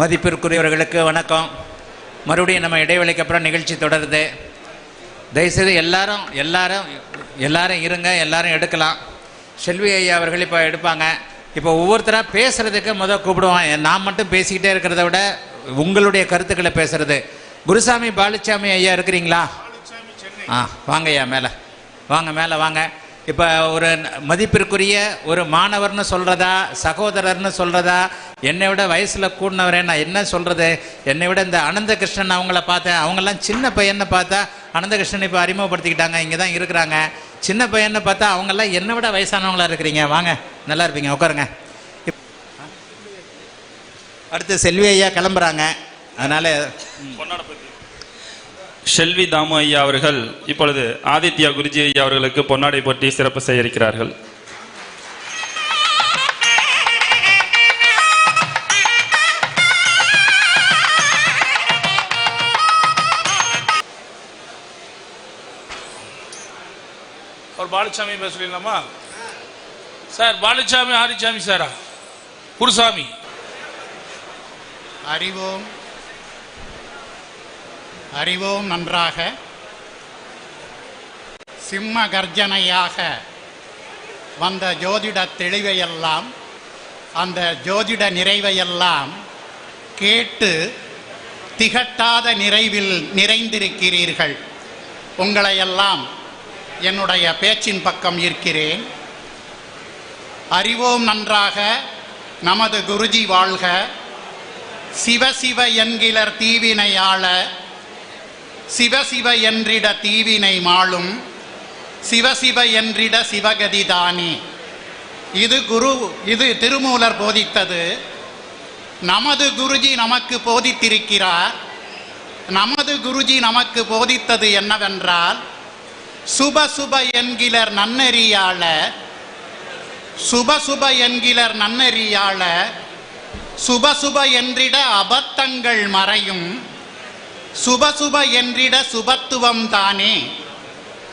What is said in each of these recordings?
மதிப்பிற்குரியவர்களுக்கு வணக்கம். மறுபடியும் நம்ம இடைவேளைக்கு அப்புறம் நிகழ்ச்சி தொடருது. தயவுசெய்து எல்லாரும் எல்லாரும் எல்லாரும் இருங்க எல்லாரும் எடுக்கலாம். செல்வி ஐயா அவர்கள் இப்போ எடுப்பாங்க. இப்போ ஒவ்வொருத்தராக பேசுகிறதுக்கு முத கூப்பிடுவான். நான் மட்டும் பேசிக்கிட்டே இருக்கிறத விட உங்களுடைய கருத்துக்களை பேசுறது. குருசாமி பாலுச்சாமி ஐயா இருக்கிறீங்களா? ஆ வாங்க ஐயா மேலே. வாங்க மேலே வாங்க. இப்போ ஒரு மதிப்பிற்குரிய ஒரு மாணவர்னு சொல்கிறதா சகோதரர்னு சொல்கிறதா என்னை விட வயசில் கூடினவரே நான் என்ன சொல்கிறது என்னை விட இந்த அனந்தகிருஷ்ணன் அவங்கள பார்த்தேன் அவங்கெல்லாம் சின்ன பையனை பார்த்தா அனந்தகிருஷ்ணன் இப்போ அறிமுகப்படுத்திக்கிட்டாங்க இங்கே தான் இருக்கிறாங்க. சின்ன பையனை பார்த்தா அவங்கெல்லாம் என்னை விட வயசானவங்களா இருக்கிறீங்க? வாங்க நல்லா இருப்பீங்க உட்காருங்க. இப்- அடுத்து செல்வி ஐயா கிளம்புறாங்க. அதனால் ஷெல்வி தாமு ஐயா அவர்கள் இப்பொழுது ஆதித்யா குருஜி ஐயா அவர்களுக்கு பொன்னாடை போட்டி சிறப்பு செய்ய இருக்கிறார்கள் அவர் பாலுசாமி பேச சொல்லிடலாமா? சார் பாலுசாமி ஆரிச்சாமி சாரா? குருசாமி? அறிவோம். அறிவோம் நன்றாக. சிம்ம கர்ஜனையாக வந்த ஜோதிட தெளிவையெல்லாம் அந்த ஜோதிட நிறைவையெல்லாம் கேட்டு திகட்டாத நிறைவில் நிறைந்திருக்கிறீர்கள். உங்களையெல்லாம் என்னுடைய பேச்சின் பக்கம் இருக்கிறேன் அறிவோம் நன்றாக நமது குருஜி வாழ்க. சிவசிவ என்கிலர் தீவினையாள சிவசிவ என்றிட தீவினை மாளும் சிவசிவ என்றிட சிவகதி தானி. இது குரு இது திருமூலர் போதித்தது. நமது குருஜி நமக்கு போதித்திருக்கிறார். நமது குருஜி நமக்கு போதித்தது என்னவென்றால் சுப சுப என்கிலர் நன்னெறியாள சுப சுப என்கிலர் நன்னெறியாள சுப சுப என்றிட அபத்தங்கள் மறையும். சுப சுப என்றிட சுபத்துவம் தானே.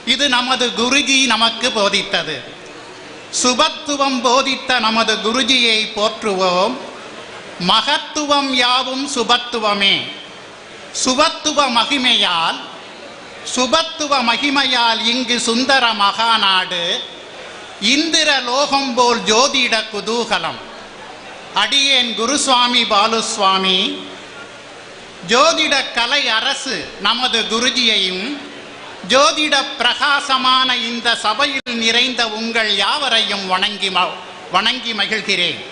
இது நமது குருஜி நமக்கு போதித்தது. சுபத்துவம் போதித்த நமது குருஜியை போற்றுவோம். மகத்துவம் யாவும் சுபத்துவமே. சுபத்துவ மகிமையால் சுபத்துவ மகிமையால் இங்கு சுந்தர மகாநாடு இந்திர லோகம் போல் ஜோதிட குதூகலம். அடியேன் குருசுவாமி பாலுசுவாமி ஜோதிட கலை அரசு நமது குருஜியையும் ஜோதிட பிரகாசமான இந்த சபையில் நிறைந்த உங்கள் யாவரையும் வணங்கி ம- வணங்கி மகிழ்கிறேன்.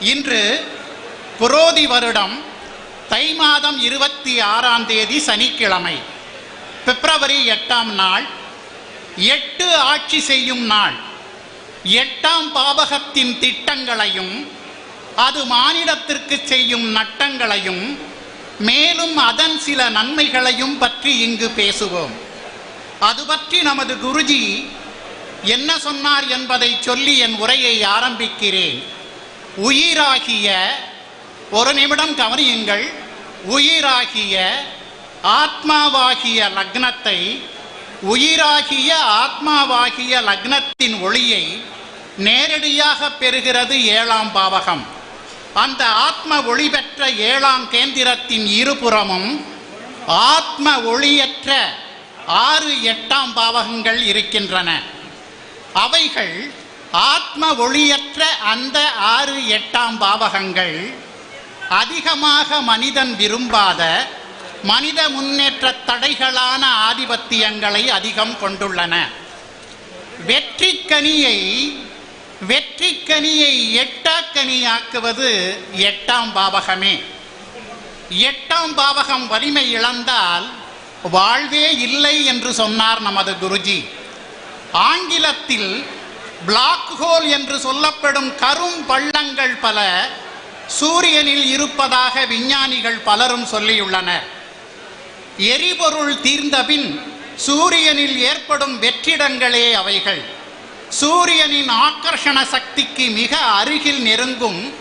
இன்று புரோதி வருடம் தை மாதம் இருபத்தி ஆறாம் தேதி சனிக்கிழமை பிப்ரவரி எட்டாம் நாள் எட்டு ஆட்சி செய்யும் நாள். எட்டாம் பாவகத்தின் திட்டங்களையும் அது மாநிலத்திற்கு செய்யும் நட்டங்களையும் மேலும் அதன் சில நன்மைகளையும் பற்றி இங்கு பேசுவோம். அது பற்றி நமது குருஜி என்ன சொன்னார் என்பதை சொல்லி என் உரையை ஆரம்பிக்கிறேன். உயிராகிய ஒரு நிமிடம் கவனியுங்கள். உயிராகிய ஆத்மாவாகிய லக்னத்தை உயிராகிய ஆத்மாவாகிய லக்னத்தின் ஒளியை நேரடியாக பெறுகிறது ஏழாம் பாவகம். அந்த ஆத்ம ஒளி பெற்ற ஏழாம் கேந்திரத்தின் இருபுறமும் ஆத்ம ஒளியற்ற ஆறு எட்டாம் பாவகங்கள் இருக்கின்றன. அவைகள் ஆத்ம ஒளியற்ற அந்த ஆறு எட்டாம் பாவகங்கள் அதிகமாக மனிதன் விரும்பாத மனித முன்னேற்ற தடைகளான ஆதிபத்தியங்களை அதிகம் கொண்டுள்ளன. வெற்றிக்கனியை வெற்றிக்கனியை எட்டாக்கனியாக்குவது எட்டாம் பாவகமே. எட்டாம் பாவகம் வலிமை இழந்தால் வாழ்வே இல்லை என்று சொன்னார் நமது குருஜி. ஆங்கிலத்தில் பிளாக் ஹோல் என்று சொல்லப்படும் கரும் பள்ளங்கள் பல சூரியனில் இருப்பதாக விஞ்ஞானிகள் பலரும் சொல்லியுள்ளனர். எரிபொருள் தீர்ந்தபின் சூரியனில் ஏற்படும் வெற்றிடங்களே அவைகள். சூரியனின் ஆக்கர்ஷண சக்திக்கு மிக அருகில் நெருங்கும்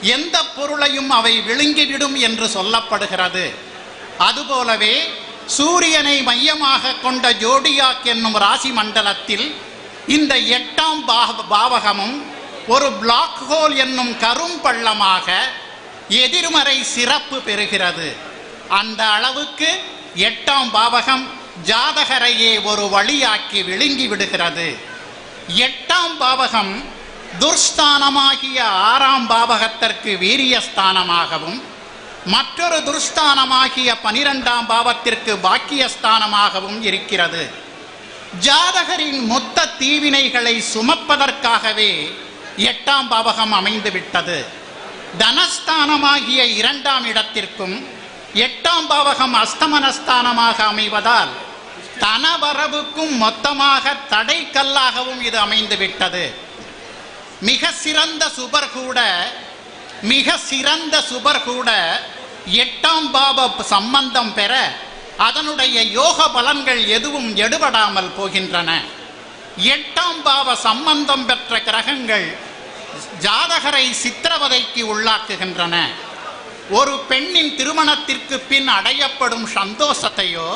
எந்த பொருளையும் அவை விழுங்கிவிடும் என்று சொல்லப்படுகிறது. அதுபோலவே சூரியனை மையமாக கொண்ட ஜோடியாக் என்னும் ராசி மண்டலத்தில் இந்த எட்டாம் பாவகமும் ஒரு பிளாக் ஹோல் என்னும் கரும் பள்ளமாக எதிர்மறை சிறப்பு பெறுகிறது. அந்த அளவுக்கு எட்டாம் பாவகம் ஜாதகரையே ஒரு வழியாக்கி விழுங்கி விடுகிறது. எட்டாம் பாவகம் துர்ஸ்தானமாகிய ஆறாம் பாவகத்திற்கு வீரியஸ்தானமாகவும் மற்றொரு துர்ஸ்தானமாகிய பனிரெண்டாம் பாவத்திற்கு பாக்கியஸ்தானமாகவும் இருக்கிறது. ஜாதகரின் மொத்த தீவினைகளை சுமப்பதற்காகவே எட்டாம் பாவகம் அமைந்து விட்டது தனஸ்தானமாகிய இரண்டாம் இடத்திற்கும் எட்டாம் பாவகம் அஸ்தமனஸ்தானமாக அமைவதால் தனவரவுக்கும் மொத்தமாக தடை கல்லாகவும் இது அமைந்து விட்டது மிக சிறந்த சுபர் கூட மிக சிறந்த சுபர் கூட எட்டாம் பாப சம்பந்தம் பெற அதனுடைய யோக பலன்கள் எதுவும் எடுபடாமல் போகின்றன. எட்டாம் பாவ சம்பந்தம் பெற்ற கிரகங்கள் ஜாதகரை சித்திரவதைக்கு உள்ளாக்குகின்றன. ஒரு பெண்ணின் திருமணத்திற்கு பின் அடையப்படும் சந்தோஷத்தையோ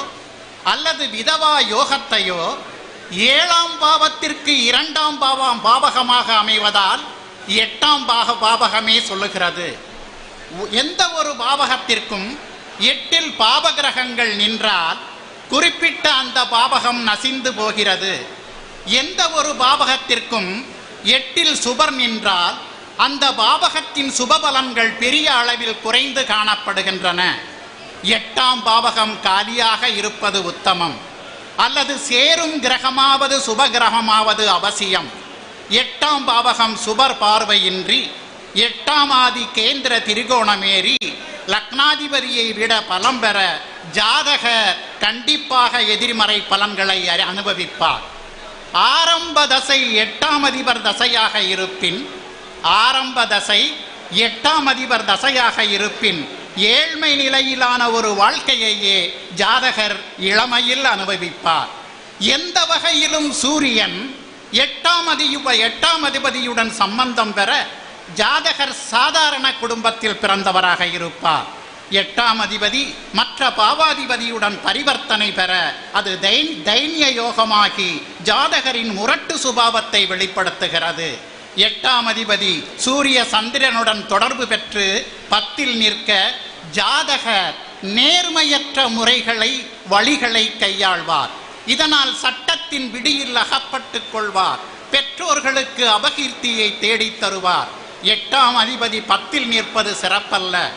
அல்லது விதவா யோகத்தையோ ஏழாம் பாவத்திற்கு இரண்டாம் பாவம் பாவகமாக அமைவதால் எட்டாம் பாக பாவகமே சொல்லுகிறது. எந்த ஒரு பாவகத்திற்கும் எட்டில் பாவகிரகங்கள் நின்றால் குறிப்பிட்ட அந்த பாவகம் நசிந்து போகிறது. எந்த ஒரு பாவகத்திற்கும் எட்டில் சுபர் நின்றால் அந்த பாவகத்தின் சுபபலன்கள் பெரிய அளவில் குறைந்து காணப்படுகின்றன. எட்டாம் பாவகம் காலியாக இருப்பது உத்தமம். அல்லது சேரும் கிரகமாவது சுப கிரகமாவது அவசியம். எட்டாம் பாவகம் சுபர் பார்வையின்றி எட்டாம் ஆதி கேந்திர திரிகோணமேறி லக்னாதிபதியை விட பலம் பெற ஜாதகர் கண்டிப்பாக எதிர்மறை பலன்களை அனுபவிப்பார். ஆரம்ப தசை எட்டாம் அதிபர் தசையாக இருப்பின் ஆரம்ப தசை எட்டாம் அதிபர் தசையாக இருப்பின் ஏழ்மை நிலையிலான ஒரு வாழ்க்கையையே ஜாதகர் இளமையில் அனுபவிப்பார். எந்த வகையிலும் சூரியன் எட்டாம் அதிப எட்டாம் அதிபதியுடன் சம்பந்தம் பெற ஜாதகர் சாதாரண குடும்பத்தில் பிறந்தவராக இருப்பார். எட்டாம் அதிபதி மற்ற பாவாதிபதியுடன் பரிவர்த்தனை பெற அது தைன் தைன்ய யோகமாகி ஜாதகரின் முரட்டு சுபாவத்தை வெளிப்படுத்துகிறது. எட்டாம் அதிபதி சூரிய சந்திரனுடன் தொடர்பு பெற்று பத்தில் நிற்க ஜாதகர் நேர்மையற்ற முறைகளை வழிகளை கையாள்வார். இதனால் சட்டத்தின் விடியில் அகப்பட்டு கொள்வார். பெற்றோர்களுக்கு அபகீர்த்தியை தேடித் தருவார். எட்டாம் அதிபதி பத்தில் நிற்பது சிறப்பல்ல.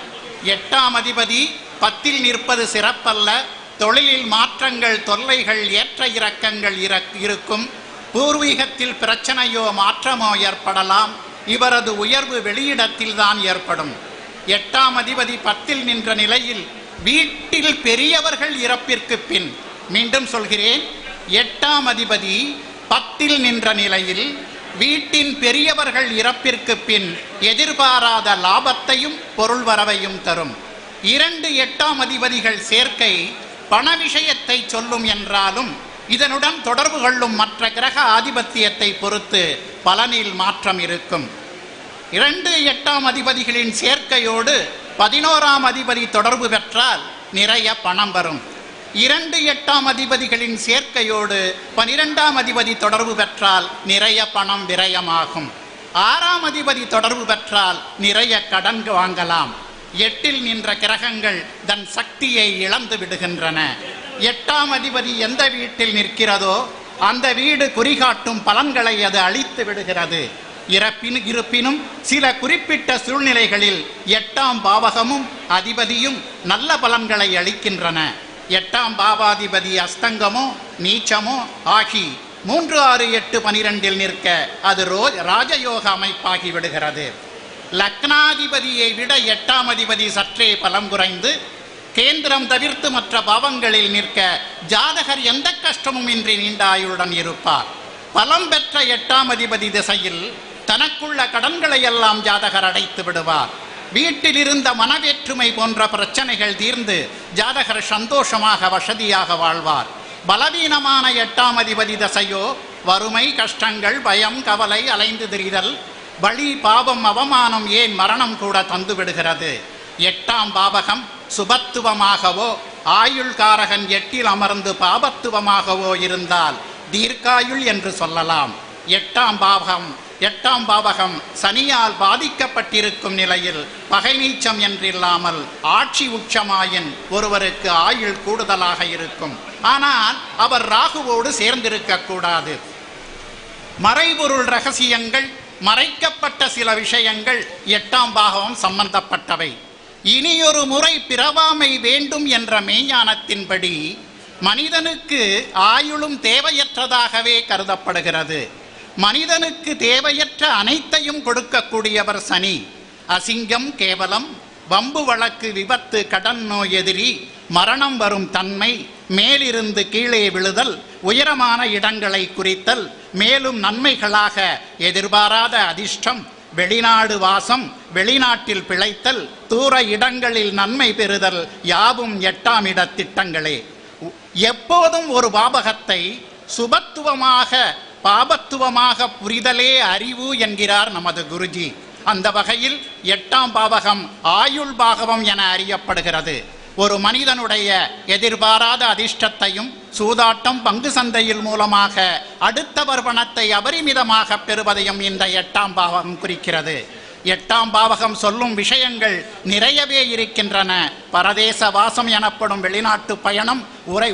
எட்டாம் அதிபதி பத்தில் நிற்பது சிறப்பல்ல. தொழிலில் மாற்றங்கள் தொல்லைகள் ஏற்ற இறக்கங்கள் இறக்- இருக்கும். பூர்வீகத்தில் பிரச்சனையோ மாற்றமோ ஏற்படலாம். இவரது உயர்வு வெளியிடத்தில்தான் ஏற்படும். எட்டாம் அதிபதி பத்தில் நின்ற நிலையில் வீட்டில் பெரியவர்கள் இறப்பிற்கு பின் மீண்டும் சொல்கிறேன் எட்டாம் அதிபதி பத்தில் நின்ற நிலையில் வீட்டின் பெரியவர்கள் இறப்பிற்கு பின் எதிர்பாராத லாபத்தையும் பொருள் வரவையும் தரும். இரண்டு எட்டாம் அதிபதிகள் சேர்க்கை பண விஷயத்தை சொல்லும் என்றாலும் இதனுடன் தொடர்பு கொள்ளும் மற்ற கிரக ஆதிபத்தியத்தை பொறுத்து பலனில் மாற்றம் இருக்கும். இரண்டு எட்டாம் அதிபதிகளின் சேர்க்கையோடு பதினோராம் அதிபதி தொடர்பு பெற்றால் நிறைய பணம் வரும். இரண்டு எட்டாம் அதிபதிகளின் சேர்க்கையோடு பனிரெண்டாம் அதிபதி தொடர்பு பெற்றால் நிறைய பணம் விரயமாகும். ஆறாம் அதிபதி தொடர்பு பெற்றால் நிறைய கடன் வாங்கலாம். எட்டில் நின்ற கிரகங்கள் தன் சக்தியை இழந்து விடுகின்றன. எட்டாம் அதிபதி எந்த வீட்டில் நிற்கிறதோ அந்த வீடு குறிகாட்டும் பலன்களை அது அழித்து விடுகிறது. இறப்பின் இருப்பினும் சில குறிப்பிட்ட சூழ்நிலைகளில் எட்டாம் பாவகமும் அதிபதியும் நல்ல பலன்களை அளிக்கின்றன. எட்டாம் பாவாதிபதி அஸ்தங்கமோ நீச்சமோ ஆகி மூன்று ஆறு எட்டு பனிரெண்டில் நிற்க அது ரோ ராஜயோக அமைப்பாகி விடுகிறது. லக்னாதிபதியை விட எட்டாம் அதிபதி சற்றே பலம் குறைந்து கேந்திரம் தவிர்த்து மற்ற பாவங்களில் நிற்க ஜாதகர் எந்த கஷ்டமும் இன்றி நீண்ட ஆயுளுடன் இருப்பார். பலம் பெற்ற எட்டாம் அதிபதி திசையில் தனக்குள்ள கடன்களை எல்லாம் ஜாதகர் அடைத்து விடுவார். வீட்டில் இருந்த மனவேற்றுமை போன்ற பிரச்சனைகள் தீர்ந்து ஜாதகர் சந்தோஷமாக வசதியாக வாழ்வார். பலவீனமான எட்டாம் அதிபதி தசையோ வறுமை கஷ்டங்கள் பயம் கவலை அலைந்து திரிதல் பலி பாவம் அவமானம் ஏன் மரணம் கூட தந்து விடுகிறது? எட்டாம் பாவகம் சுபத்துவமாகவோ ஆயுள்காரகன் எட்டில் அமர்ந்து பாபத்துவமாகவோ இருந்தால் தீர்க்காயுள் என்று சொல்லலாம். எட்டாம் பாவகம் எட்டாம் பாவகம் சனியால் பாதிக்கப்பட்டிருக்கும் நிலையில் பகை நீச்சம் என்றில்லாமல் ஆட்சி உச்சமாயின் ஒருவருக்கு ஆயுள் கூடுதலாக இருக்கும். ஆனால் அவர் ராகுவோடு சேர்ந்திருக்க கூடாது. மறைபொருள் ரகசியங்கள் மறைக்கப்பட்ட சில விஷயங்கள் எட்டாம் பாகவம் சம்பந்தப்பட்டவை. இனியொரு முறை பிறவாமை வேண்டும் என்ற மெய்ஞானத்தின்படி மனிதனுக்கு ஆயுளும் தேவையற்றதாகவே கருதப்படுகிறது. மனிதனுக்கு தேவையற்ற அனைத்தையும் கொடுக்கக்கூடியவர் சனி. அசிங்கம் கேவலம் வம்பு வழக்கு விபத்து கடன் நோய் எதிரி மரணம் வரும் தன்மை மேலிருந்து கீழே விழுதல் உயரமான இடங்களை குறித்தல் மேலும் நன்மைகளாக எதிர்பாராத அதிர்ஷ்டம் வெளிநாடு வாசம் வெளிநாட்டில் பிழைத்தல் தூர இடங்களில் நன்மை பெறுதல் யாவும் எட்டாம் இட திட்டங்களே. எப்போதும் ஒரு பாபகத்தை சுபத்துவமாக பாபத்துவமாக புரிதலே அறிவு என்கிறார் நமது குருஜி. அந்த வகையில் எட்டாம் பாவகம் ஆயுள் பாகவம் என அறியப்படுகிறது. ஒரு மனிதனுடைய எதிர்பாராத அதிர்ஷ்டத்தையும் சூதாட்டம் பங்கு சந்தையில் மூலமாக அடுத்தவர் பணத்தை அபரிமிதமாக பெறுவதையும் இந்த எட்டாம் பாவகம் குறிக்கிறது. எட்டாம் பாவகம் சொல்லும் விஷயங்கள் நிறையவே இருக்கின்றன. பரதேச வாசம் எனப்படும் வெளிநாட்டு பயணம் உரை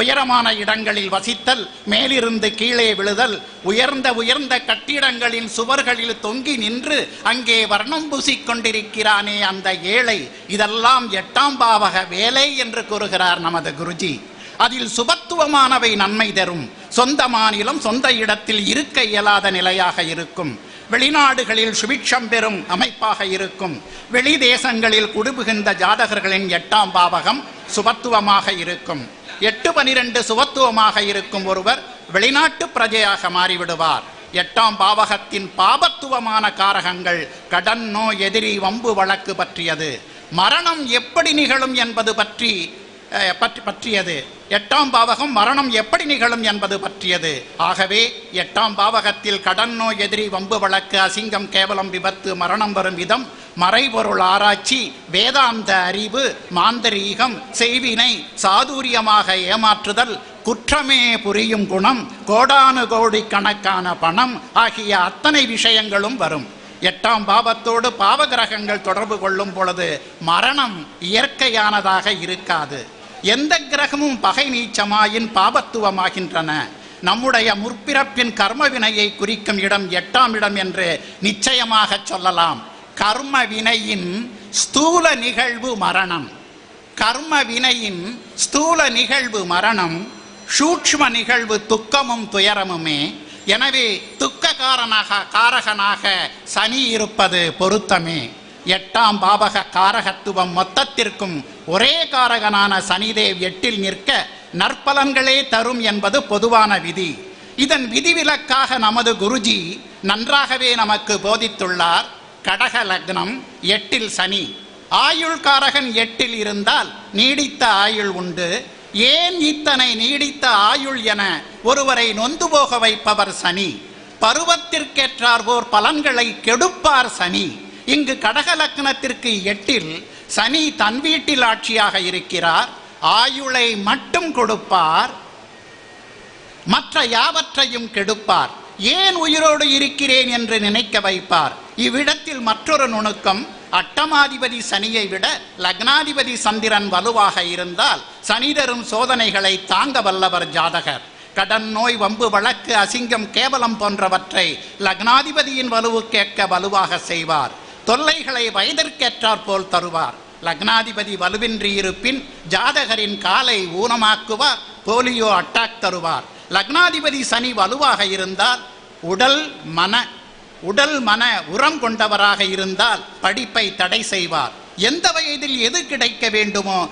உயரமான இடங்களில் வசித்தல் மேலிருந்து கீழே விழுதல் உயர்ந்த உயர்ந்த கட்டிடங்களின் சுவர்களில் தொங்கி நின்று அங்கே வர்ணம் பூசிக்கொண்டிருக்கிறானே அந்த ஏழை. இதெல்லாம் எட்டாம் பாவக வேலை என்று கூறுகிறார் நமது குருஜி. அதில் சுபத்துவமானவை நன்மை தரும். சொந்த மாநிலம் சொந்த இடத்தில் இருக்க இயலாத நிலையாக இருக்கும். வெளிநாடுகளில் சுபிட்சம் பெறும் அமைப்பாக இருக்கும். வெளி தேசங்களில் குடுபுகின்ற ஜாதகர்களின் எட்டாம் பாவகம் சுபத்துவமாக இருக்கும். எட்டு பனிரெண்டு சுவத்துவமாக இருக்கும் ஒருவர் வெளிநாட்டு பிரஜையாக மாறிவிடுவார். எட்டாம் பாவகத்தின் பாபத்துவமான காரகங்கள் கடன் நோய் எதிரி வம்பு வழக்கு பற்றியது. மரணம் எப்படி நிகழும் என்பது பற்றி பற்றி பற்றியது. எட்டாம் பாவகம் மரணம் எப்படி நிகழும் என்பது பற்றியது. ஆகவே எட்டாம் பாவகத்தில் கடன் நோய் எதிரி வம்பு வழக்கு அசிங்கம் கேவலம் விபத்து மரணம் வரும் விதம் மறைபொருள் ஆராய்ச்சி வேதாந்த அறிவு மாந்தரீகம் செய்வினை சாதுரியமாக ஏமாற்றுதல் குற்றமே புரியும் குணம் கோடானு கோடி கணக்கான பணம் ஆகிய அத்தனை விஷயங்களும் வரும். எட்டாம் பாவத்தோடு பாவகிரகங்கள் தொடர்பு கொள்ளும் பொழுது மரணம் இயற்கையானதாக இருக்காது. எந்த கிரகமும் பகை நீச்சமாயின் பாபத்துவமாகின்றன. நம்முடைய முற்பிறப்பின் கர்ம வினையை குறிக்கும் இடம் எட்டாம் இடம் என்று நிச்சயமாக சொல்லலாம். கர்ம வினையின் ஸ்தூல நிகழ்வு மரணம். கர்ம வினையின் ஸ்தூல நிகழ்வு மரணம் சூக்ஷ்ம நிகழ்வு துக்கமும் துயரமுமே. எனவே துக்ககாரனாக காரகனாக சனி இருப்பது பொருத்தமே. எட்டாம் பாவக காரகத்துவம் மொத்தத்திற்கும் ஒரே காரகனான சனிதேவ் எட்டில் நிற்க நற்பலன்களே தரும் என்பது பொதுவான விதி. இதன் விதிவிலக்காக நமது குருஜி நன்றாகவே நமக்கு போதித்துள்ளார். கடக லக்னம் எட்டில் சனி. ஆயுள்காரகன் எட்டில் இருந்தால் நீடித்த ஆயுள் உண்டு. ஏன் இத்தனை நீடித்த ஆயுள் என ஒருவரை நொந்து போக வைப்பவர் சனி. பருவத்திற்கேற்றார்போர் பலன்களை கெடுப்பார் சனி. இங்கு கடக லக்னத்திற்கு எட்டில் சனி தன் வீட்டில் ஆட்சியாக இருக்கிறார். ஆயுளை மட்டும் கொடுப்பார். மற்ற யாவற்றையும் கெடுப்பார். ஏன் உயிரோடு இருக்கிறேன் என்று நினைக்க வைப்பார்? இவ்விடத்தில் மற்றொரு நுணுக்கம் அட்டமாதிபதி சனியை விட லக்னாதிபதி சந்திரன் வலுவாக இருந்தால் சனி தரும் சோதனைகளை தாங்க வல்லவர் ஜாதகர். கடன் நோய் வம்பு வழக்கு அசிங்கம் கேவலம் போன்றவற்றை லக்னாதிபதியின் வலுவுக்கேற்க வலுவாக செய்வார். தொல்லைகளை வயதிற்கேற்றாற் போல் தருவார். லக்னாதிபதி வலுவின்றி இருப்பின் ஜாதகரின் காலை ஊனமாக்குவார் போலியோ அட்டாக் தருவார். லக்னாதிபதி சனி வலுவாக இருந்தால் உடல் மன உடல் மன உரம் கொண்டவராக இருந்தால் படிப்பை தடை செய்வார். எந்த வயதில் எது கிடைக்க வேண்டுமோ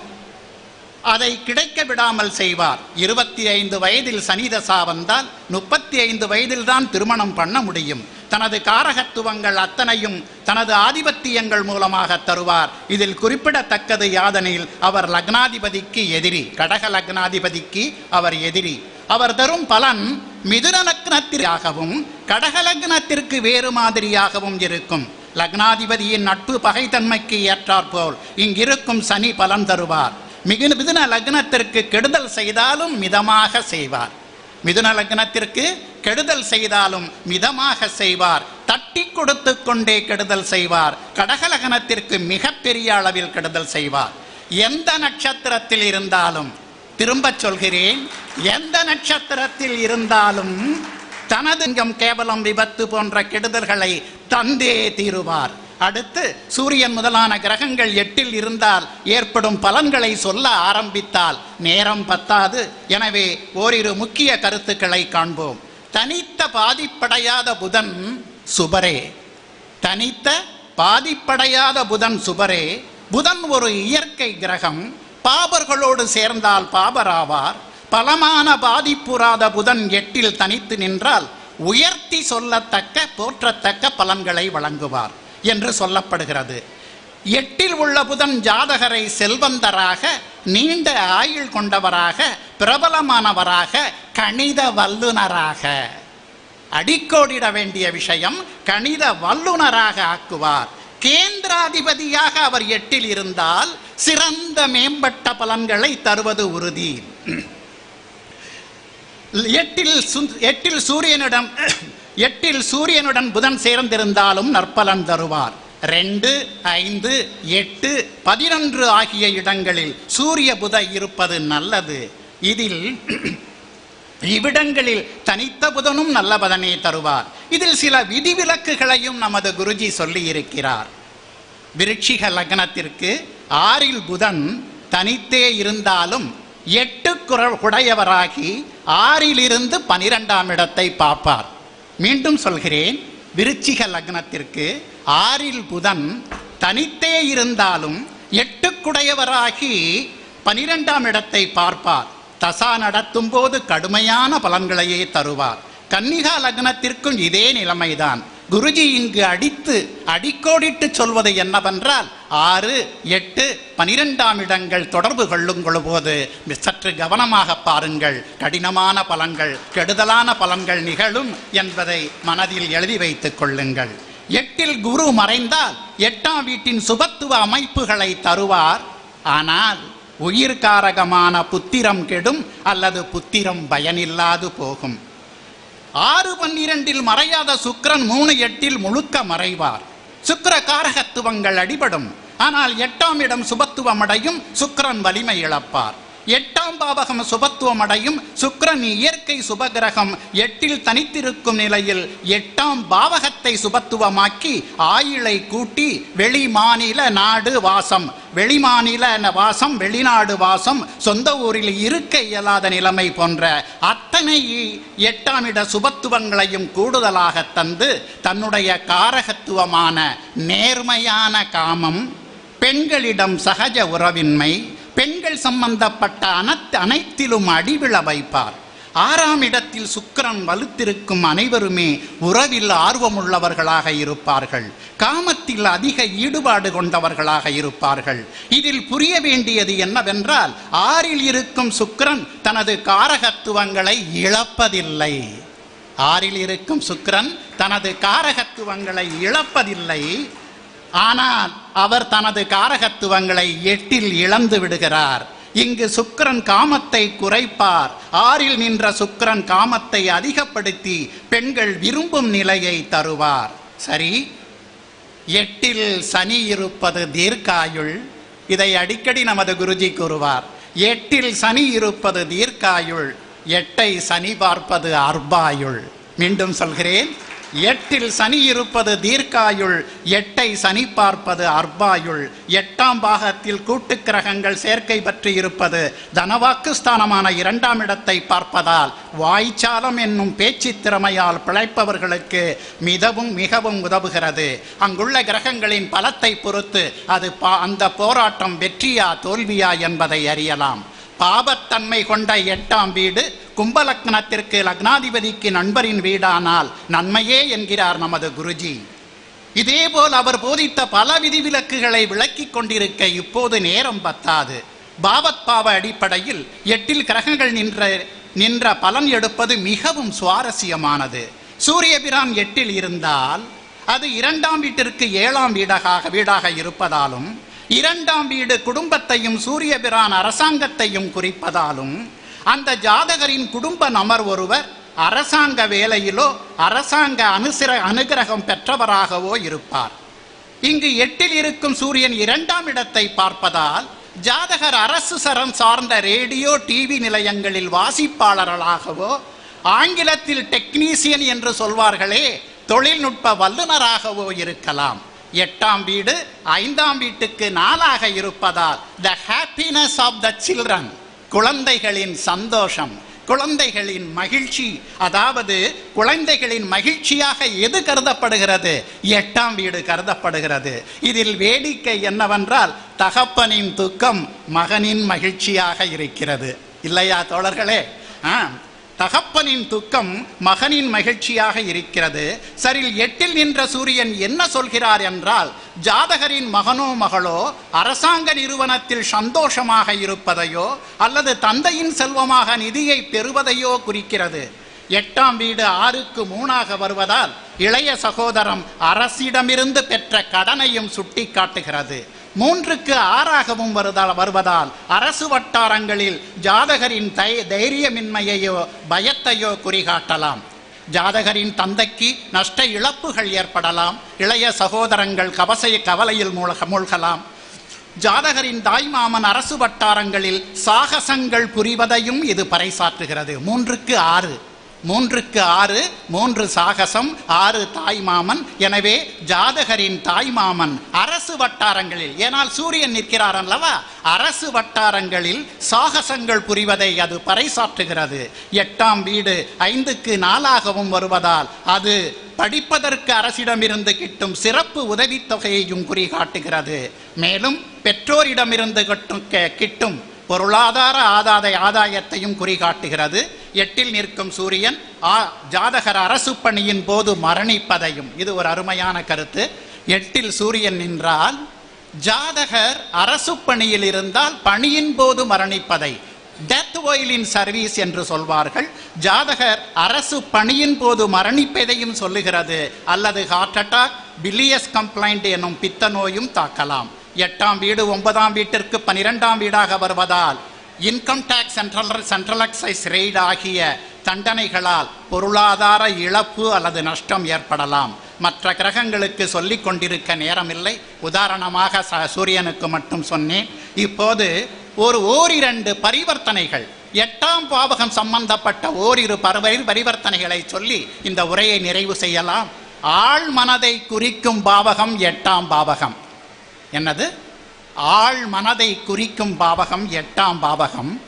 அதை கிடைக்க விடாமல் செய்வார். இருபத்தி ஐந்து வயதில் சனிதசா வந்தால் முப்பத்தி ஐந்து வயதில் தான் திருமணம் பண்ண முடியும். தனது காரகத்துவங்கள் அத்தனையும் தனது ஆதிபத்தியங்கள் மூலமாக தருவார். இதில் குறிப்பிடத்தக்கது யாதனில் அவர் லக்னாதிபதிக்கு எதிரி கடக லக்னாதிபதிக்கு அவர் எதிரி. அவர் தரும் பலன் மிதுன லக்னத்திற்காகவும் கடக லக்னத்திற்கு வேறு மாதிரியாகவும் இருக்கும். லக்னாதிபதியின் நட்பு பகைத்தன்மைக்கு ஏற்றாற்போல் இங்கிருக்கும் சனி பலன் தருவார். மிகு மிதுன லக்னத்திற்கு கெடுதல் செய்தாலும் மிதமாக செய்வார். மிதுன லக்னத்திற்கு கெடுதல் செய்தாலும் மிதமாக செய்வார். தட்டி கொடுத்து கொண்டே கெடுதல் செய்வார். கடக லக்னத்திற்கு மிகப்பெரிய அளவில் கெடுதல் செய்வார். எந்த நட்சத்திரத்தில் இருந்தாலும் திரும்பச் சொல்கிறேன். எந்த நட்சத்திரத்தில் இருந்தாலும் தனதுங்கம் கேவலம் விபத்து போன்ற கெடுதல்களை தந்தே தீருவார். அடுத்து சூரியன் முதலான கிரகங்கள் எட்டில் இருந்தால் ஏற்படும் பலன்களை சொல்ல ஆரம்பித்தால் நேரம் பத்தாது. எனவே ஓரிரு முக்கிய கருத்துக்களை காண்போம். தனித்த பாதிப்படையாத புதன் சுபரே. தனித்த பாதிப்படையாத புதன் சுபரே. புதன் ஒரு இயற்கை கிரகம். பாபர்களோடு சேர்ந்தால் பாபராவார். பலமான பாதிப்புறாத புதன் எட்டில் தனித்து நின்றால் உயர்த்தி சொல்லத்தக்க போற்றத்தக்க பலன்களை வழங்குவார் என்று சொல்லப்படுகிறது. எட்டில் உள்ள புதன் ஜாதகரை செல்வந்தராக நீண்ட ஆயுள் கொண்டவராக பிரபலமானவராக கணித வல்லுனராக அடிக்கோடிட வேண்டிய விஷயம் கணித வல்லுனராக ஆக்குவார். கேந்திராதிபதியாக அவர் எட்டில் இருந்தால் சிறந்த மேம்பட்ட பலன்களை தருவது உறுதி. எட்டில் எட்டில் சூரியனுடன் எட்டில் சூரியனுடன் புதன் சேர்ந்திருந்தாலும் நற்பலன் தருவார். ரெண்டு ஐந்து எட்டு பதினொன்று ஆகிய இடங்களில் சூரிய புத இருப்பது நல்லது. இதில் இவ்விடங்களில் தனித்த புதனும் நல்ல பலனை தருவார். இதில் சில விதிவிலக்குகளையும் நமது குருஜி சொல்லி இருக்கிறார் விருட்சிக லக்னத்திற்கு ஆறில் புதன் தனித்தே இருந்தாலும் எட்டு குரல் குடையவராகி ஆறிலிருந்து பனிரெண்டாம் இடத்தை பார்ப்பார். மீண்டும் சொல்கிறேன் விருச்சிக லக்னத்திற்கு ஆறில் புதன் தனித்தே இருந்தாலும் எட்டு குடையவராகி பனிரெண்டாம் இடத்தை பார்ப்பார். தசா நடத்தும் போது கடுமையான பலன்களையே தருவார். கன்னிகா லக்னத்திற்கும் இதே நிலைமைதான். குருஜி இங்கு அடித்து அடிக்கோடிட்டு சொல்வது என்னவென்றால் ஆறு எட்டு பனிரெண்டாம் இடங்கள் தொடர்பு கொள்ளும் போது சற்று கவனமாக பாருங்கள். கடினமான பலன்கள் கெடுதலான பலன்கள் நிகழும் என்பதை மனதில் எழுதி வைத்துக் கொள்ளுங்கள். எட்டில் குரு மறைந்தால் எட்டாம் வீட்டின் சுபத்துவ அமைப்புகளை தருவார். ஆனால் உயிர்காரகமான புத்திரம் கெடும் அல்லது புத்திரம் பயனில்லாது போகும். ஆறு பன்னிரண்டில் மறையாத சுக்கிரன் மூணு எட்டில் முழுக்க மறைவார். சுக்கர காரகத்துவங்கள் அடிபடும். ஆனால் எட்டாம் இடம் சுபத்துவம் அடையும். சுக்கரன் வலிமை இழப்பார். எட்டாம் பாவகம் சுபத்துவம் அடையும் சுக்கரன் இயற்கை சுபகிரகம் எட்டில் தனித்திருக்கும் நிலையில் எட்டாம் பாவகத்தை சுபத்துவமாக்கி ஆயுளை கூட்டி வெளி மாநில நாடு வாசம். வெளிமாநில வாசம் வெளிநாடு வாசம் சொந்த ஊரில் இருக்க இயலாத நிலைமை போன்ற அத்தனை எட்டாம் இட சுபத்துவங்களையும் கூடுதலாக தந்து தன்னுடைய காரகத்துவமான நேர்மையான காமம் பெண்களிடம் சகஜ உறவின்மை பெண்கள் சம்பந்தப்பட்ட அனைத்து அனைத்திலும் அடிவிழ வைப்பார். ஆறாம் இடத்தில் சுக்கரன் வலுத்திருக்கும் அனைவருமே உறவில் ஆர்வமுள்ளவர்களாக இருப்பார்கள். காமத்தில் அதிக ஈடுபாடு கொண்டவர்களாக இருப்பார்கள். இதில் புரிய வேண்டியது என்னவென்றால் ஆறில் இருக்கும் சுக்கரன் தனது காரகத்துவங்களை இழப்பதில்லை. ஆறில் இருக்கும் சுக்கரன் தனது காரகத்துவங்களை இழப்பதில்லை. ஆனால் அவர் தனது காரகத்துவங்களை எட்டில் இழந்து விடுகிறார். இங்கு சுக்கரன் காமத்தை குறைப்பார். ஆறில் நின்ற சுக்கரன் காமத்தை அதிகப்படுத்தி பெண்கள் விரும்பும் நிலையை தருவார். சரி எட்டில் சனி இருப்பது தீர்க்காயுள். இதை அடிக்கடி நமது குருஜி கூறுவார். எட்டில் சனி இருப்பது தீர்க்காயுள். எட்டை சனி பார்ப்பது அர்பாயுள் மீண்டும் சொல்கிறேன். எட்டில் சனி இருப்பது தீர்க்காயுள் எட்டை சனி பார்ப்பது அர்பாயுள் எட்டாம் பாகத்தில் கூட்டுக் கிரகங்கள் சேர்க்கை பற்றி இருப்பது தனவாக்கு ஸ்தானமான இரண்டாம் இடத்தை பார்ப்பதால் வாய்ச்சாலம் என்னும் பேச்சு திறமையால் பிழைப்பவர்களுக்கு மிகவும் மிகவும் உதவுகிறது. அங்குள்ள கிரகங்களின் பலத்தை பொறுத்து அது பா- அந்த போராட்டம் வெற்றியா தோல்வியா என்பதை அறியலாம். பாபத்தன்மை கொண்ட எட்டாம் வீடு கும்பலக்னத்திற்கு லக்னாதிபதிக்கு நண்பரின் வீடானால் நன்மையே என்கிறார் நமது குருஜி. இதேபோல் அவர் போதித்த பல விதிவிலக்குகளை விளக்கிக் கொண்டிருக்க இப்போது நேரம் பத்தாது. பாவத் பாவ அடிப்படையில் எட்டில் கிரகங்கள் நின்ற நின்ற பலன் எடுப்பது மிகவும் சுவாரஸ்யமானது. சூரியபிரான் எட்டில் இருந்தால் அது இரண்டாம் வீட்டிற்கு ஏழாம் வீடாக வீடாக இருப்பதாலும் இரண்டாம் வீடு குடும்பத்தையும் சூரியபிரான் அரசாங்கத்தையும் குறிப்பதாலும் அந்த ஜாதகரின் குடும்ப நபர் ஒருவர் அரசாங்க வேலையிலோ அரசாங்க அனுசிர அனுகிரகம் பெற்றவராகவோ இருப்பார். இங்கு எட்டில் இருக்கும் சூரியன் இரண்டாம் இடத்தை பார்ப்பதால் ஜாதகர் அரசு சரம் சார்ந்த ரேடியோ டிவி நிலையங்களில் வாசிப்பாளர்களாகவோ ஆங்கிலத்தில் டெக்னீசியன் என்று சொல்வார்களே தொழில்நுட்ப வல்லுநராகவோ இருக்கலாம். எட்டாம் வீடு ஐந்தாம் வீட்டுக்கு நாளாக இருப்பதால் the happiness of the children குழந்தைகளின் சந்தோஷம் குழந்தைகளின் மகிழ்ச்சி அதாவது குழந்தைகளின் மகிழ்ச்சியாக எது கருதப்படுகிறது? எட்டாம் வீடு கருதப்படுகிறது. இதில் வேடிக்கை என்னவென்றால் தகப்பனின் துக்கம் மகனின் மகிழ்ச்சியாக இருக்கிறது. இல்லையா தோழர்களே? ஆ தகப்பனின் துக்கம் மகனின் மகிழ்ச்சியாக இருக்கிறது. சரி எட்டில் நின்ற சூரியன் என்ன சொல்கிறார் என்றால் ஜாதகரின் மகனோ மகளோ அரசாங்க நிறுவனத்தில் சந்தோஷமாக இருப்பதையோ அல்லது தந்தையின் செல்வமாக நிதியை பெறுவதையோ குறிக்கிறது. எட்டாம் வீடு ஆறுக்கு மூணாக வருவதால் இளைய சகோதரம் அரசிடமிருந்து பெற்ற கடனையும் சுட்டி காட்டுகிறது மூன்றுக்கு ஆறாகவும் வருதால் வருவதால் அரசு வட்டாரங்களில் ஜாதகரின் தை தைரியமின்மையையோ பயத்தையோ குறிகாட்டலாம். ஜாதகரின் தந்தைக்கு நஷ்ட இழப்புகள் ஏற்படலாம். இளைய சகோதரங்கள் கவசை கவலையில் மூழ்க மூழ்கலாம். ஜாதகரின் தாய்மாமன் அரசு வட்டாரங்களில் சாகசங்கள் புரிவதையும் இது பறைசாற்றுகிறது. மூன்றுக்கு ஆறு. மூன்றுக்கு ஆறு மூன்று சாகசம் ஆறு தாய்மாமன் எனவே ஜாதகரின் தாய்மாமன் அரசு வட்டாரங்களில் ஏனால் சூரியன் நிற்கிறார் அல்லவா? அரசு வட்டாரங்களில் சாகசங்கள் புரிவதை அது பறைசாற்றுகிறது. எட்டாம் வீடு ஐந்துக்கு நாலாகவும் வருவதால் அது படிப்பதற்கு அரசிடமிருந்து கிட்டும் சிறப்பு உதவித்தொகையையும் குறிகாட்டுகிறது. மேலும் பெற்றோரிடமிருந்து கிட்டும் கிட்டும் பொருளாதார ஆதாய ஆதாயத்தையும் குறிகாட்டுகிறது. எட்டில் நிற்கும் சூரியன் ஆ ஜாதகர் அரசு பணியின் போது மரணிப்பதையும். இது ஒரு அருமையான கருத்து. எட்டில் சூரியன் நின்றால் ஜாதகர் அரசு பணியில் இருந்தால் பணியின் போது மரணிப்பதை. டெத் ஒயில் சர்வீஸ் என்று சொல்வார்கள். ஜாதகர் அரசு பணியின் போது மரணிப்பதையும் சொல்லுகிறது. அல்லது ஹார்ட் அட்டாக் பில்லியஸ் கம்ப்ளைண்ட் எனும் பித்த நோயும் தாக்கலாம். எட்டாம் வீடு ஒன்பதாம் வீட்டிற்கு பனிரெண்டாம் வீடாக வருவதால் income tax central central excise raid ஆகிய தண்டனைகளால் பொருளாதார இழப்பு அல்லது நஷ்டம் ஏற்படலாம். மற்ற கிரகங்களுக்கு சொல்லிக் கொண்டிருக்க நேரமில்லை. உதாரணமாக ச- சூரியனுக்கு மட்டும் சொன்னேன். இப்போது ஒரு ஓரிரண்டு பரிவர்த்தனைகள் எட்டாம் பாவகம் சம்பந்தப்பட்ட ஓரிரு பரவ பரிவர்த்தனைகளை சொல்லி இந்த உரையை நிறைவு செய்யலாம். ஆள் மனதை குறிக்கும் பாவகம் எட்டாம் பாவகம். என்னது? ஆழ் மனதை குறிக்கும் பாவகம் எட்டாம் பாவகம்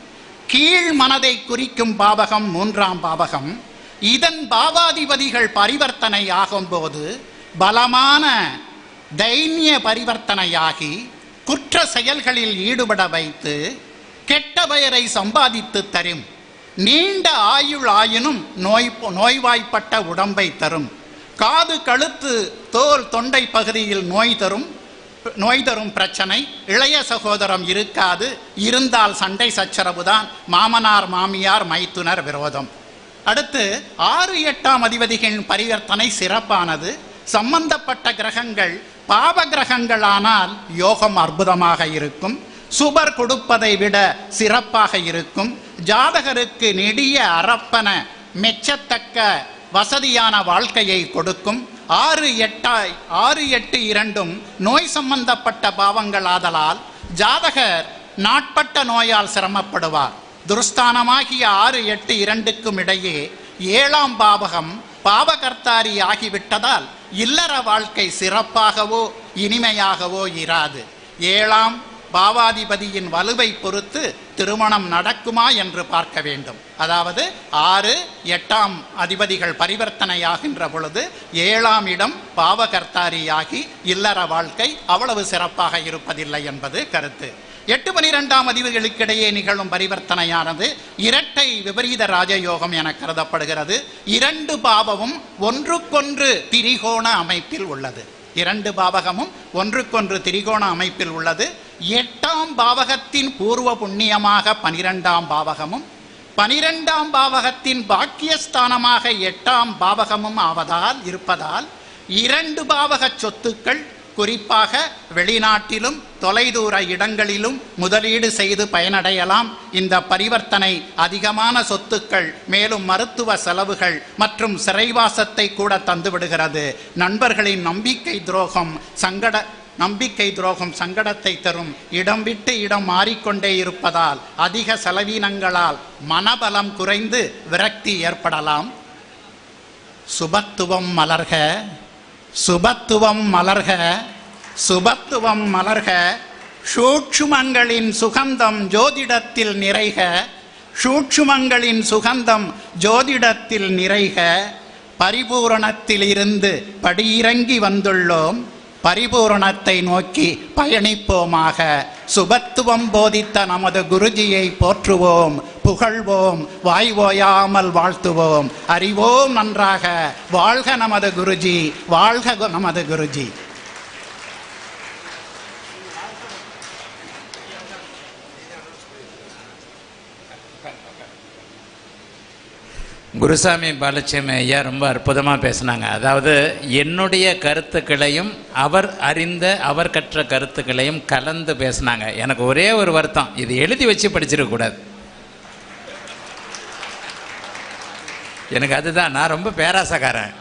கீழ் மனதை குறிக்கும் பாவகம் மூன்றாம் பாவகம் இதன் பாவாதிபதிகள் பரிவர்த்தனை ஆகும்போது பலமான தைன்ய பரிவர்த்தனையாகி குற்ற செயல்களில் ஈடுபட வைத்து கெட்ட பெயரை சம்பாதித்து தரும். நீண்ட ஆயுள் ஆயினும் நோய் நோய்வாய்ப்பட்ட உடம்பை தரும். காது கழுத்து தோல் தொண்டை பகுதியில் நோய் தரும். நோய் தரும் பிரச்சனை இளைய சகோதரம் இருக்காது இருந்தால் சண்டை சச்சரவு தான் மாமனார் மாமியார் மைத்துனர் விரோதம். அடுத்து ஆறு எட்டாம் அதிபதிகளின் பரிவர்த்தனை சிறப்பானது. சம்பந்தப்பட்ட கிரகங்கள் பாவ கிரகங்களானால் யோகம் அற்புதமாக இருக்கும். சுபர் கொடுப்பதை விட சிறப்பாக இருக்கும். ஜாதகருக்கு நெடிய அரப்பன மெச்சத்தக்க வசதியான வாழ்க்கையை கொடுக்கும். ஆறு எட்டாய் ஆறு எட்டு இரண்டும் நோய் சம்பந்தப்பட்ட பாவங்கள் ஆதலால் ஜாதகர் நாட்பட்ட நோயால் சிரமப்படுவார். துருஸ்தானமாகிய ஆறு எட்டு இரண்டுக்கும் இடையே ஏழாம் பாவகம் பாவகர்த்தாரி ஆகிவிட்டதால் இல்லற வாழ்க்கை சிறப்பாகவோ இனிமையாகவோ இராது. ஏழாம் பாவாதிபதியின் வலுவை பொறுத்து திருமணம் நடக்குமா என்று பார்க்க வேண்டும். அதாவது ஆறு எட்டாம் அதிபதிகள் பரிவர்த்தனையாகின்ற பொழுது ஏழாம் இடம் பாவகர்த்தாரியாகி இல்லற வாழ்க்கை அவ்வளவு சிறப்பாக இருப்பதில்லை என்பது கருத்து. எட்டு பனிரெண்டாம் அதிபதிகளுக்கிடையே நிகழும் பரிவர்த்தனையானது இரட்டை விபரீத ராஜயோகம் என கருதப்படுகிறது. இரண்டு பாவமும் ஒன்றுக்கொன்று திரிகோண அமைப்பில் உள்ளது. இரண்டு பாவகமும் ஒன்றுக்கொன்று திரிகோண அமைப்பில் உள்ளது. எட்டாம் பாவகத்தின் பூர்வ புண்ணியமாக பனிரெண்டாம் பாவகமும் பனிரெண்டாம் பாவகத்தின் பாக்கியஸ்தானமாக எட்டாம் பாவகமும் ஆவதால் இருப்பதால் இரண்டு பாவக சொத்துக்கள் குறிப்பாக வெளிநாட்டிலும் தொலைதூர இடங்களிலும் முதலீடு செய்து பயனடையலாம். இந்த பரிவர்த்தனை அதிகமான சொத்துக்கள் மேலும் மருத்துவ செலவுகள் மற்றும் சிறைவாசத்தை கூட தந்துவிடுகிறது. நண்பர்களின் நம்பிக்கை துரோகம் சங்கட நம்பிக்கை துரோகம் சங்கடத்தை தரும். இடம் விட்டு இடம் மாறிக்கொண்டே இருப்பதால் அதிக செலவினங்களால் மனபலம் குறைந்து விரக்தி ஏற்படலாம். சுபத்துவம் மலர்க சுபத்துவம் மலர்க சுபத்துவம் மலர்க. சூட்சுமங்களின் சுகந்தம் ஜோதிடத்தில் நிறைக சூட்சுமங்களின் சுகந்தம் ஜோதிடத்தில் நிறைக. பரிபூரணத்தில் இருந்து படியிறங்கி வந்துள்ளோம். பரிபூரணத்தை நோக்கி பயணிப்போமாக. சுபத்துவம் போதித்த நமது குருஜியை போற்றுவோம். புகழ்வோம். வாய் ஓயாமல் வாழ்த்துவோம். அறிவோம் நன்றாக. வாழ்க நமது குருஜி. வாழ்க கு- நமது குருஜி. குருசாமி பாலட்சுமி ஐயா ரொம்ப அற்புதமாக பேசினாங்க. அதாவது என்னுடைய கருத்துக்களையும் அவர் அறிந்த அவர் கற்ற கருத்துக்களையும் கலந்து பேசினாங்க. எனக்கு ஒரே ஒரு வருத்தம். இது எழுதி வச்சு படிச்சிருக்கக்கூடாது எனக்கு அதுதான். நான் ரொம்ப பேராசக்காரன்.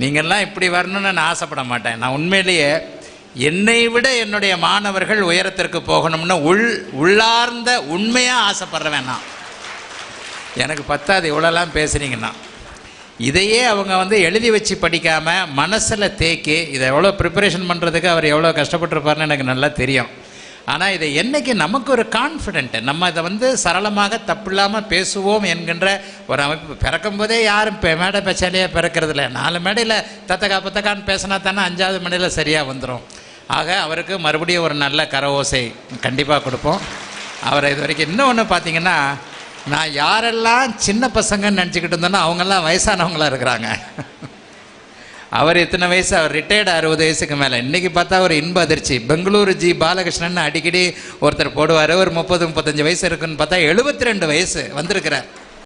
நீங்கள்லாம் இப்படி வரணும்னு நான் ஆசைப்பட மாட்டேன். நான் உண்மையிலேயே என்னை விட என்னுடைய மாணவர்கள் உயரத்திற்கு போகணும்னு உள் உள்ளார்ந்த உண்மையாக ஆசைப்படுறேன் நான். எனக்கு பத்தாது இவ்வளோலாம் பேசுனீங்கன்னா. இதையே அவங்க வந்து எழுதி வச்சு படிக்காமல் மனசில் தேக்கி இதை எவ்வளோ ப்ரிப்பரேஷன் பண்ணுறதுக்கு அவர் எவ்வளோ கஷ்டப்பட்டுருப்பாருன்னு எனக்கு நல்லா தெரியும். ஆனால் இதை என்னைக்கு நமக்கு ஒரு கான்ஃபிடென்ட்டு நம்ம இதை வந்து சரளமாக தப்பில்லாமல் பேசுவோம் என்கின்ற ஒரு அமைப்பு. பிறக்கும் போதே யாரும் இப்போ மேடை பேச்சாலேயே பிறக்கிறது இல்லை. நாலு மேடையில் தத்தக்கா பத்தக்கான்னு பேசினா தானே அஞ்சாவது மேடையில் சரியாக வந்துடும் ஆக அவருக்கு மறுபடியும் ஒரு நல்ல கரவோசை கண்டிப்பாக கொடுப்போம். அவரை இது வரைக்கும் இன்னொன்று பார்த்தீங்கன்னா நான் யாரெல்லாம் சின்ன பசங்கன்னு நினச்சிக்கிட்டு இருந்தேனோ அவங்கெல்லாம் வயசானவங்களாக இருக்கிறாங்க. அவர் இத்தனை வயசு? அவர் ரிட்டையர்டு அறுபது வயசுக்கு மேலே. இன்றைக்கி பார்த்தா ஒரு இன்ப அதிர்ச்சி. பெங்களூரு ஜி பாலகிருஷ்ணன் அடிக்கடி ஒருத்தர் போடுவார். ஒரு முப்பது முப்பத்தஞ்சு வயசு இருக்குன்னு பார்த்தா எழுபத்தி ரெண்டு வயசு வந்திருக்கிறார்.